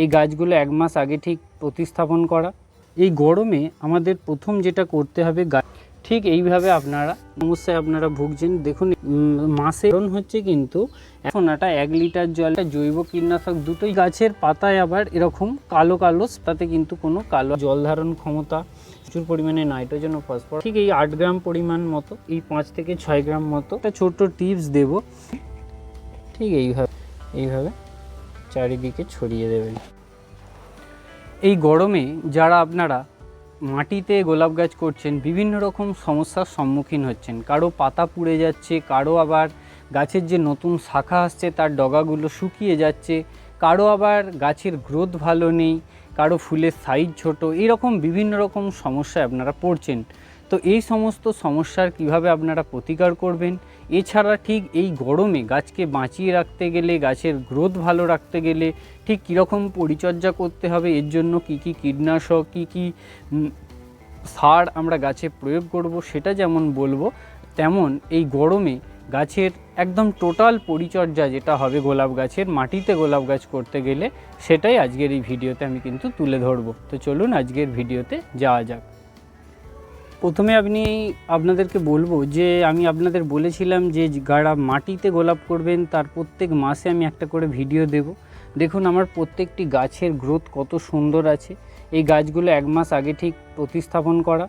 এই গাছগুলো এক মাস আগে ঠিক প্রতিস্থাপন করা। এই গরমে আমাদের প্রথম যেটা করতে হবে গাছ ঠিক এইভাবে আপনারা সমস্যায় আপনারা ভুগছেন। দেখুন মাসে কারণ হচ্ছে কিন্তু এখন একটা এক লিটার জল জৈব কীটনাশক দুটোই গাছের পাতায় আবার এরকম কালো কালো, তাতে কিন্তু কোনো কালো জল ধারণ ক্ষমতা, প্রচুর পরিমাণে নাইট্রোজেন ও ফসফরাস। ঠিক এই আট গ্রাম পরিমাণ মতো, এই পাঁচ থেকে ছয় গ্রাম মতো, একটা ছোট্ট টিপস দেব। ঠিক এইভাবে এইভাবে। চারিদিকে ছড়িয়ে দেবেন। এই গরমে যারা আপনারা মাটিতে গোলাপ গাছ করছেন, বিভিন্ন রকম সমস্যার সম্মুখীন হচ্ছেন। কারও পাতা পুড়ে যাচ্ছে, কারও আবার গাছের যে নতুন শাখা আসছে, তার ডগাগুলো শুকিয়ে যাচ্ছে, কারও আবার গাছের গ্রোথ ভালো নেই, কারও ফুলের সাইজ ছোট, এরকম বিভিন্ন রকম সমস্যায় আপনারা পড়ছেন। তো এই সমস্ত সমস্যার কীভাবে আপনারা প্রতিকার করবেন? এছাড়া ঠিক এই গরমে গাছকে বাঁচিয়ে রাখতে গেলে, গাছের গ্রোথ ভালো রাখতে গেলে ঠিক কীরকম পরিচর্যা করতে হবে, এর জন্য কি কি কীটনাশক, কি কি সার আমরা গাছে প্রয়োগ করব সেটা যেমন বলব, তেমন এই গরমে গাছের একদম টোটাল পরিচর্যা যেটা হবে গোলাপ গাছের মাটিতে গোলাপ গাছ করতে গেলে, সেটাই আজকের এই ভিডিওতে আমি কিন্তু তুলে ধরবো। তো চলুন আজকের ভিডিওতে যাওয়া যাক। প্রথমে আপনি আপনাদেরকে বলব যে আমি আপনাদের বলেছিলাম যে যারা মাটিতে গোলাপ করবেন, তার প্রত্যেক মাসে আমি একটা করে ভিডিও দেব। দেখুন আমার প্রত্যেকটি গাছের গ্রোথ কত সুন্দর আছে। এই গাছগুলো এক মাস আগে ঠিক প্রতিস্থাপন করা।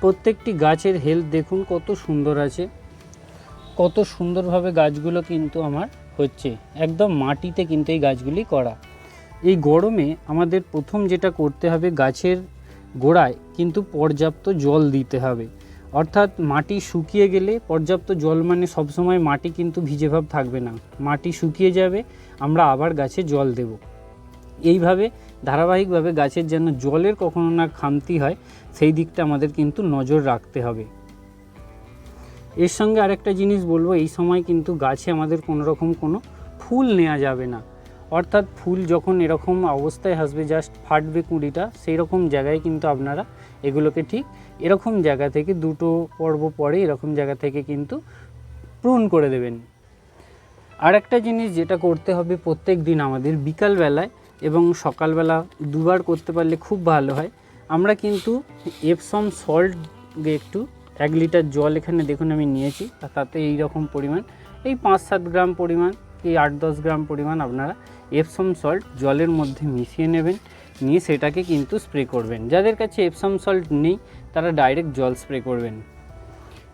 প্রত্যেকটি গাছের হেলথ দেখুন কত সুন্দর আছে। কত সুন্দরভাবে গাছগুলো কিন্তু আমার হচ্ছে। একদম মাটিতে কিন্তু এই গাছগুলি করা। এই গরমে আমাদের প্রথম যেটা করতে হবে গাছের গোড়ায়, কিন্তু পর্যাপ্ত জল দিতে হবে। অর্থাৎ মাটি শুকিয়ে গেলে পর্যাপ্ত জল মানে সবসময় মাটি কিন্তু ভিজে ভাব থাকবে না। মাটি শুকিয়ে যাবে, আমরা আবার গাছে জল দেব। এইভাবে ধারাবাহিকভাবে গাছের যেন জলের কখনো না খামতি হয়, সেই দিকটা আমাদের কিন্তু নজর রাখতে হবে। এর সঙ্গে আরেকটা জিনিস বলব, এই সময় কিন্তু গাছে আমাদের কোনো রকম কোনো ফুল নেওয়া যাবে না। অর্থাৎ ফুল যখন এরকম অবস্থায় আসবে জাস্ট ফাটবে কুঁড়িটা সেই রকম জায়গায় কিন্তু আপনারা এগুলোকে ঠিক এরকম জায়গা থেকে দুটো পর্ব পরে এরকম জায়গা থেকে কিন্তু প্রুন করে দেবেন। আর একটা জিনিস যেটা করতে হবে প্রত্যেক দিন আমাদের বিকালবেলায় এবং সকালবেলা দুবার করতে পারলে খুব ভালো হয়। আমরা কিন্তু এপসম সল্ট একটু এক লিটার জল এখানে দেখুন আমি নিয়েছি, তাতে এই রকম পরিমাণ, এই পাঁচ সাত গ্রাম পরিমাণ কি আট দশ গ্রাম পরিমাণ আপনারা এপসম সল্ট জলের মধ্যে মিশিয়ে নেবেন। নিয়ে সেটাকে কিন্তু স্প্রে করবেন। যাদের কাছে এপসম সল্ট নেই, তারা ডাইরেক্ট জল স্প্রে করবেন।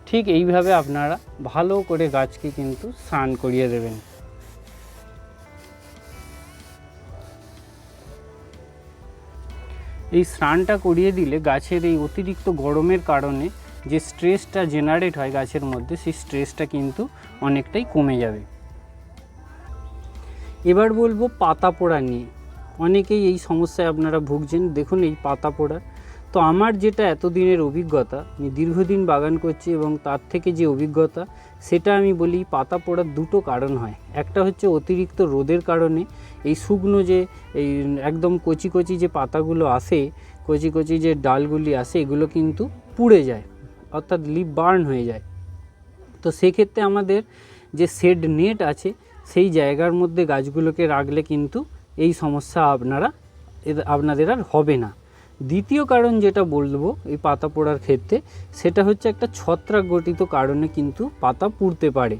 ঠিক এইভাবে আপনারা ভালো করে গাছকে কিন্তু স্নান করিয়ে দেবেন। এই স্নানটা করিয়ে দিলে গাছের এই অতিরিক্ত গরমের কারণে যে স্ট্রেসটা জেনারেট হয় গাছের মধ্যে, সেই স্ট্রেসটা কিন্তু অনেকটাই কমে যাবে। এবার বলব পাতা পোড়া নিয়ে। অনেকেই এই সমস্যায় আপনারা ভুগছেন। দেখুন এই পাতা পোড়া। তো আমার যেটা এতদিনের অভিজ্ঞতা, আমি দীর্ঘদিন বাগান করছি এবং তার থেকে যে অভিজ্ঞতা, সেটা আমি বলি পাতা পোড়ার দুটো কারণ হয়। একটা হচ্ছে অতিরিক্ত রোদের কারণে এই শুকনো যে, এই একদম কচি কচি যে পাতাগুলো আসে, কচি কচি যে ডালগুলি আসে, এগুলো কিন্তু পুড়ে যায়, অর্থাৎ লিপ বার্ন হয়ে যায়। তো সেক্ষেত্রে আমাদের যে শেড নেট আছে সেই জায়গার মধ্যে গাছগুলোকে রাখলে কিন্তু এই সমস্যা আপনারা আপনাদের আর হবে না। দ্বিতীয় কারণ যেটা বলব এই পাতা পোড়ার ক্ষেত্রে, সেটা হচ্ছে একটা ছত্রাক গঠিত কারণে কিন্তু পাতা পুড়তে পারে।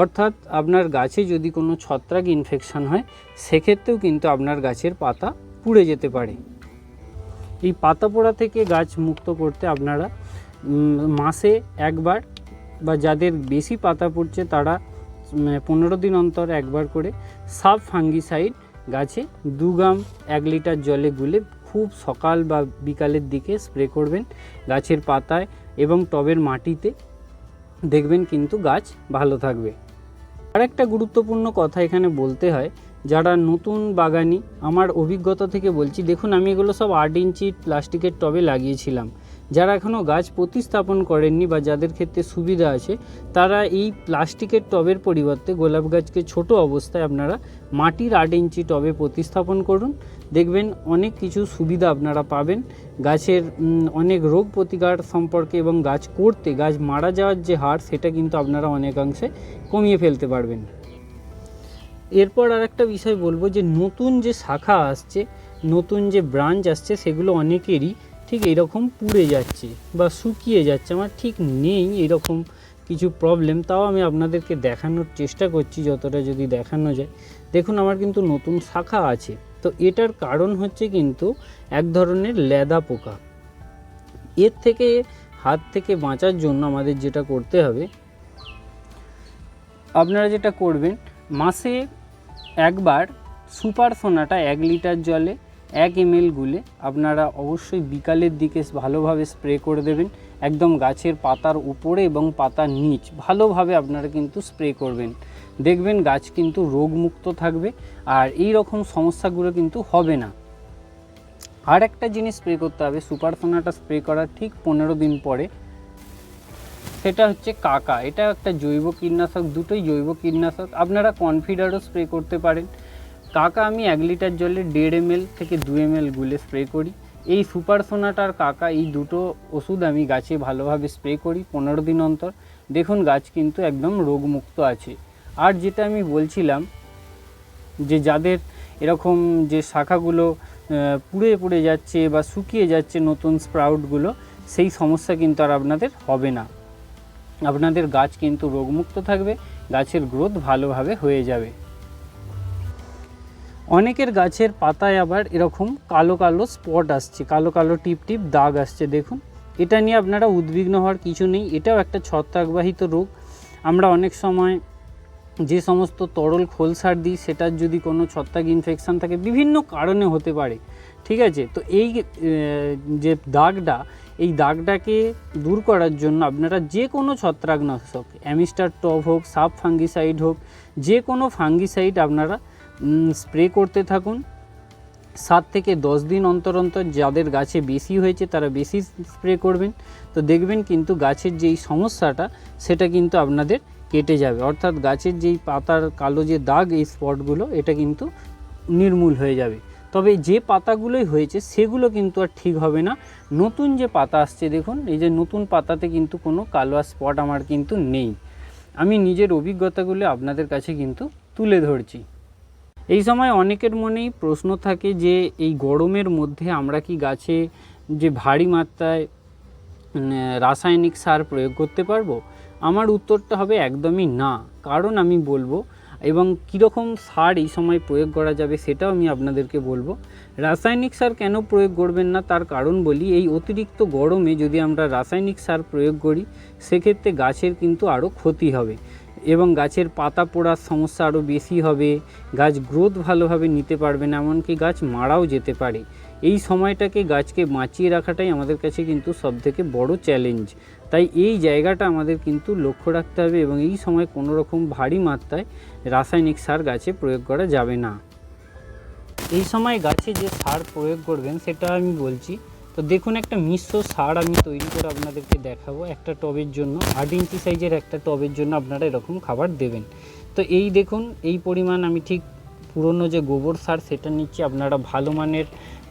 অর্থাৎ আপনার গাছে যদি কোনো ছত্রাক ইনফেকশান হয়, সেক্ষেত্রেও কিন্তু আপনার গাছের পাতা পুড়ে যেতে পারে। এই পাতা পোড়া থেকে গাছ মুক্ত করতে আপনারা মাসে একবার বা যাদের বেশি পাতা পড়ছে তারা পনেরো দিন অন্তর একবার করে সাব ফাঙ্গিসাইড গাছে দু গ্রাম এক লিটার জলে গুলে খুব সকাল বা বিকালের দিকে স্প্রে করবেন গাছের পাতায় এবং টবের মাটিতে। দেখবেন কিন্তু গাছ ভালো থাকবে। আরেকটা গুরুত্বপূর্ণ কথা এখানে বলতে হয়, যারা নতুন বাগানি, আমার অভিজ্ঞতা থেকে বলছি, দেখুন আমি এগুলো সব আট ইঞ্চি প্লাস্টিকের টবে লাগিয়েছিলাম। যারা এখনও গাছ প্রতিস্থাপন করেননি বা যাদের ক্ষেত্রে সুবিধা আছে, তারা এই প্লাস্টিকের টবের পরিবর্তে গোলাপ গাছকে ছোট অবস্থায় আপনারা মাটির আট ইঞ্চি টবে প্রতিস্থাপন করুন। দেখবেন অনেক কিছু সুবিধা আপনারা পাবেন। গাছের অনেক রোগ প্রতিকার সম্পর্কে এবং গাছ করতে, গাছ মারা যাওয়ার যে হার, সেটা কিন্তু আপনারা অনেকাংশে কমিয়ে ফেলতে পারবেন। এরপর আর একটা বিষয় বলব যে, নতুন যে শাখা আসছে, নতুন যে ব্রাঞ্চ আসছে, সেগুলো অনেকেরই ঠিক এরকম পুড়ে যাচ্ছে বা শুকিয়ে যাচ্ছে, আমার ঠিক নেই এরকম কিছু প্রবলেম তাও আমি আপনাদেরকে দেখানোর চেষ্টা করছি যতটা যদি দেখানো যায়। দেখুন, আমার কিন্তু নতুন শাখা আছে। তো এটার কারণ হচ্ছে কিন্তু এক ধরনের লেদা পোকা। এর থেকে, হাত থেকে বাঁচার জন্য আমাদের যেটা করতে হবে, আপনারা যেটা করবেন, মাসে একবার সুপার সোনাটা এক লিটার জলে এক এম গুলে আপনারা অবশ্যই বিকালের দিকে ভালোভাবে স্প্রে করে দেবেন। একদম গাছের পাতার উপরে এবং পাতার নিচ ভালোভাবে আপনারা কিন্তু স্প্রে করবেন। দেখবেন গাছ কিন্তু রোগমুক্ত থাকবে আর এই রকম সমস্যাগুলো কিন্তু হবে না। আর একটা জিনিস স্প্রে করতে হবে সুপার সোনাটা স্প্রে করার ঠিক পনেরো দিন পরে। সেটা হচ্ছে কাকা, এটা একটা জৈব কীটনাশক, দুটোই জৈব কীটনাশক, আপনারা কনফিডারও স্প্রে করতে পারেন। কাকা, আমি এক লিটার জলে দেড় এম থেকে দু এম গুলে স্প্রে করি। এই সুপার সোনাটার কাকা, এই দুটো ওষুধ আমি গাছে ভালোভাবে স্প্রে করি পনেরো দিন অন্তর। দেখুন, গাছ কিন্তু একদম রোগমুক্ত আছে। আর যেটা আমি বলছিলাম, যে যাদের এরকম যে শাখাগুলো পুড়ে পুড়ে যাচ্ছে বা শুকিয়ে যাচ্ছে নতুন স্প্রাউটগুলো, সেই সমস্যা কিন্তু আর আপনাদের হবে না। আপনাদের গাছ কিন্তু রোগমুক্ত থাকবে, গাছের গ্রোথ ভালোভাবে হয়ে যাবে। অনেকের গাছের পাতায় আবার এরকম কালো কালো স্পট আসছে, কালো কালো টিপ টিপ দাগ আসছে, দেখুন। এটা নিয়ে আপনারা উদ্বিগ্ন হওয়ার কিছু নেই, এটাও একটা ছত্রাকবাহিত রোগ। আমরা অনেক সময় যে সমস্ত তরল খোল সার দিই, সেটার যদি কোনো ছত্রাক ইনফেকশান থাকে, বিভিন্ন কারণে হতে পারে, ঠিক আছে? তো এই যে দাগটা, এই দাগটাকে দূর করার জন্য আপনারা যে কোনো ছত্রাকনাশক, অ্যামিস্টার টপ হোক, সাব ফাঙ্গিসাইড হোক, যে কোনো ফাঙ্গিসাইড আপনারা স্প্রে করতে থাকুন। সাত থেকে দশ দিন অন্তর অন্তর যাদের গাছে বেশি হয়েছে তারা বেশি স্প্রে করবেন। তো দেখবেন কিন্তু গাছের যেই সমস্যাটা, সেটা কিন্তু আপনাদের কেটে যাবে। অর্থাৎ গাছের যেই পাতার কালো যে দাগ এই স্পটগুলো এটা কিন্তু নির্মূল হয়ে যাবে। তবে যে পাতাগুলোই হয়েছে, সেগুলো কিন্তু আর ঠিক হবে না। নতুন যে পাতা আসছে, দেখুন, এই যে নতুন পাতাতে কিন্তু কোনো কালো স্পট আমার কিন্তু নেই। আমি নিজের অভিজ্ঞতাগুলো আপনাদের কাছে কিন্তু তুলে ধরছি। এই সময় অনেকের মনেই প্রশ্ন থাকে যে এই গরমের মধ্যে আমরা কি গাছে যে ভারী মাত্রায় রাসায়নিক সার প্রয়োগ করতে পারব? আমার উত্তরটা হবে একদমই না। কারণ আমি বলব, এবং কীরকম সার এই সময় প্রয়োগ করা যাবে সেটাও আমি আপনাদেরকে বলব। রাসায়নিক সার কেন প্রয়োগ করবেন না? তার কারণ বলি, এই অতিরিক্ত গরমে যদি আমরা রাসায়নিক সার প্রয়োগ করি, সেক্ষেত্রে গাছের কিন্তু আরও ক্ষতি হবে। এবং গাছের পাতা পোড়ার সমস্যা আরও বেশি হবে। গাছ গ্রোথ ভালোভাবে নিতে পারবে না, এমনকি গাছ মারাও যেতে পারে। এই সময়টাকে গাছকে বাঁচিয়ে রাখাটাই আমাদের কাছে কিন্তু সবথেকে বড় চ্যালেঞ্জ তাই এই জায়গাটা আমাদের কিন্তু লক্ষ্য রাখতে হবে এবং এই সময় কোনো রকম ভারী মাত্রায় রাসায়নিক সার গাছে প্রয়োগ করা যাবে না। এই সময় গাছে যে সার প্রয়োগ করবেন, সেটা আমি বলছি তো দেখুন, একটা মিশ্র সার আমি তৈরি করে আপনাদেরকে দেখাবো একটা টবের জন্য। আট ইঞ্চি সাইজের একটা টবের জন্য আপনারা এরকম খাবার দেবেন। তো এই দেখুন, এই পরিমাণ আমি ঠিক পুরনো যে গোবর সার, সেটা নিচ্ছি। আপনারা ভালো মানের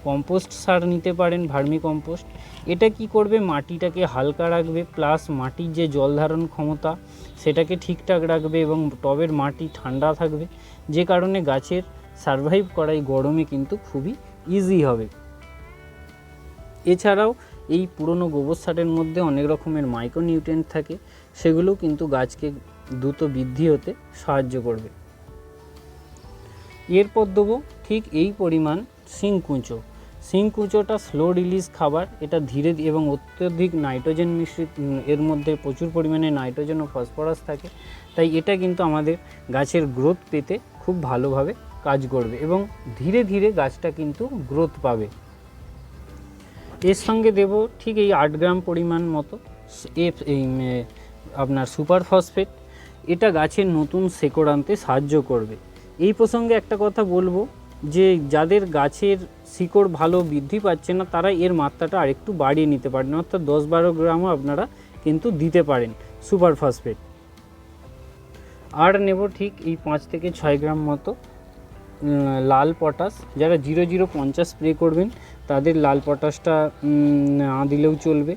কম্পোস্ট সার নিতে পারেন, ভার্মি কম্পোস্ট। এটা কি করবে? মাটিটাকে হালকা রাখবে, প্লাস মাটির যে জল ধারণ ক্ষমতা, সেটাকে ঠিকঠাক রাখবে এবং টবের মাটি ঠান্ডা থাকবে। যে কারণে গাছের সারভাইভ করা এই গরমে কিন্তু খুবই ইজি হবে। এছাড়াও এই পুরনো গোবর সারের মধ্যে অনেক রকমের মাইক্রোনিউট্রেন্ট থাকে সেগুলো কিন্তু গাছকে দ্রুত বৃদ্ধি হতে সাহায্য করবে। এরপর দেবো ঠিক এই পরিমাণ সিংকুঁচো সিংকুঁচোটা স্লো রিলিজ খাবার, এটা ধীরে ধীরে এবং অত্যধিক নাইট্রোজেন মিশ্রিত এর মধ্যে প্রচুর পরিমাণে নাইট্রোজেন ও ফসফরাস থাকে, তাই এটা কিন্তু আমাদের গাছের গ্রোথ পেতে খুব ভালোভাবে কাজ করবে এবং ধীরে ধীরে গাছটা কিন্তু গ্রোথ পাবে। এর সঙ্গে দেব ঠিক এই আট গ্রাম পরিমাণ মতো এফ এই আপনার সুপার ফসফেট। এটা গাছের নতুন শেকড় আনতে সাহায্য করবে। এই প্রসঙ্গে একটা কথা বলব যে, যাদের গাছের শিকড় ভালো বৃদ্ধি পাচ্ছে না, তারা এর মাত্রাটা আরেকটু বাড়িয়ে নিতে পারেন। অর্থাৎ দশ বারো গ্রামও আপনারা কিন্তু দিতে পারেন সুপার ফসফেট। আর নেব ঠিক এই পাঁচ থেকে ছয় গ্রাম মতো। লাল পটাশ। যারা জিরো জিরো পঞ্চাশ স্প্রে করবেন, তাদের লাল পটাশটা না দিলেও চলবে।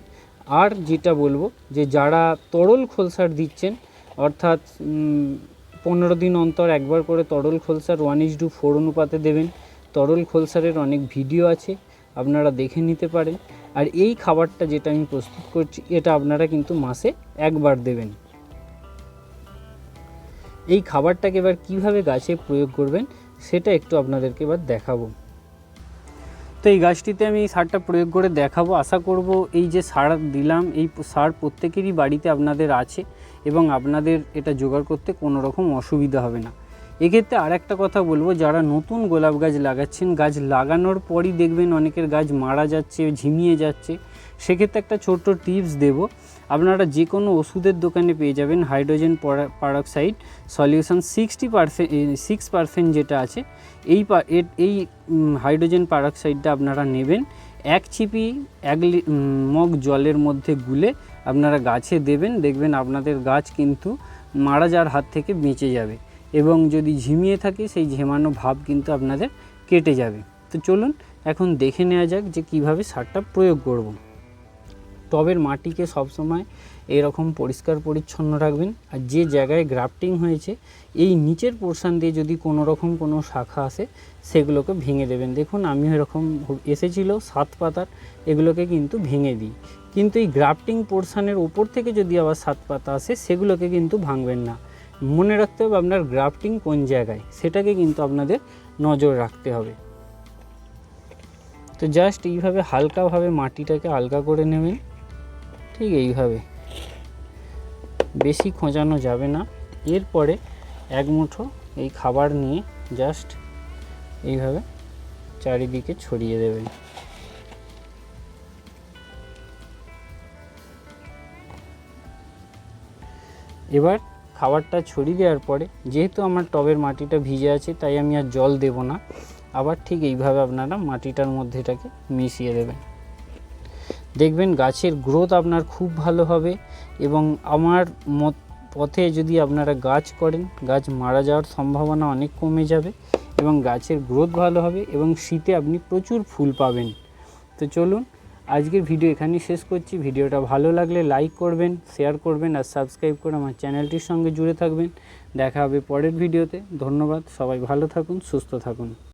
আর যেটা বলব, যে যারা তরল খোলসার দিচ্ছেন, অর্থাৎ পনেরো দিন অন্তর একবার করে তরল খোলসার ওয়ান ইস টু ফোর অনুপাতে দেবেন। তরল খোলসারের অনেক ভিডিও আছে, আপনারা দেখে নিতে পারেন। আর এই খাবারটা যেটা আমি প্রস্তুত করছি, এটা আপনারা কিন্তু মাসে একবার দেবেন। এই খাবারটাকে এবার কীভাবে গাছে প্রয়োগ করবেন সেটা একটু আপনাদেরকে এবার দেখাবো। তো এই গাছটিতে আমি এই সারটা প্রয়োগ করে দেখাবো। আশা করব এই যে সার দিলাম, এই সার প্রত্যেকেরই বাড়িতে আপনাদের আছে এবং আপনাদের এটা জোগাড় করতে কোনো রকম অসুবিধা হবে না। এক্ষেত্রে আর একটা কথা বলব, যারা নতুন গোলাপ গাছ লাগাচ্ছেন, গাছ লাগানোর পরই দেখবেন অনেকের গাছ মারা যাচ্ছে, ঝিমিয়ে যাচ্ছে। সেক্ষেত্রে একটা ছোট্ট টিপস দেব। আপনারা যে কোনো ওষুধের দোকানে পেয়ে যাবেন hydrogen peroxide solution sixty percent six percent যেটা আছে, এই এই হাইড্রোজেন পারক্সাইডটা আপনারা নেবেন। এক ছিপি এক মগ জলের মধ্যে গুলে আপনারা গাছে দেবেন, দেখবেন আপনাদের গাছ কিন্তু মারা যাওয়ার হাত থেকে বেঁচে যাবে এবং যদি ঝিমিয়ে থাকে সেই ঝেমানো ভাব কিন্তু আপনাদের কেটে যাবে। তো চলুন এখন দেখে নেওয়া যাক যে কীভাবে সারটা প্রয়োগ করব। টবের মাটিকে সবসময় এরকম পরিষ্কার পরিচ্ছন্ন রাখবেন। আর যে জায়গায় গ্রাফটিং হয়েছে, এই নিচের পোর্শান দিয়ে যদি কোনো রকম কোনো শাখা আসে, সেগুলোকে ভেঙে দেবেন। দেখুন আমি এরকম এসেছিল সাত পাতার, এগুলোকে কিন্তু ভেঙে দিই। কিন্তু এই গ্রাফটিং পোর্শানের ওপর থেকে যদি আবার সাত পাতা আসে, সেগুলোকে কিন্তু ভাঙবেন না। মনে রাখতে হবে আপনার গ্রাফটিং কোন জায়গায়, সেটাকে কিন্তু আপনাদের নজর রাখতে হবে। তো জাস্ট এইভাবে হালকাভাবে মাটিটাকে হালকা করে নেবেন। ঠিক এইভাবে। বেশি খোঁজানো যাবে না। এরপরে এক মুঠো এই খাবার নিয়ে জাস্ট এইভাবে চারিদিকে ছড়িয়ে দেবেন। এবার খাবারটা ছড়িয়ে দেওয়ার পরে, যেহেতু আমার টবের মাটিটা ভিজে আছে, তাই আমি আর জল দেব না। আবার ঠিক এইভাবে আপনারা মাটিটার মধ্যে এটাকে মিশিয়ে দেবেন। দেখবেন গাছের গ্রোথ আপনার খুব ভালো হবে এবং আমার মত, পথে যদি আপনারা গাছ করেন, গাছ মারা যাওয়ার সম্ভাবনা অনেক কমে যাবে এবং গাছের গ্রোথ ভালো হবে এবং শীতে আপনি প্রচুর ফুল পাবেন। তো চলুন, আজকের ভিডিও এখানেই শেষ করছি। ভিডিওটা ভালো লাগলে লাইক করবেন শেয়ার করবেন আর সাবস্ক্রাইব করে আমার চ্যানেলটির সঙ্গে জুড়ে থাকবেন। দেখা হবে পরের ভিডিওতে ধন্যবাদ, সবাই ভালো থাকুন, সুস্থ থাকুন।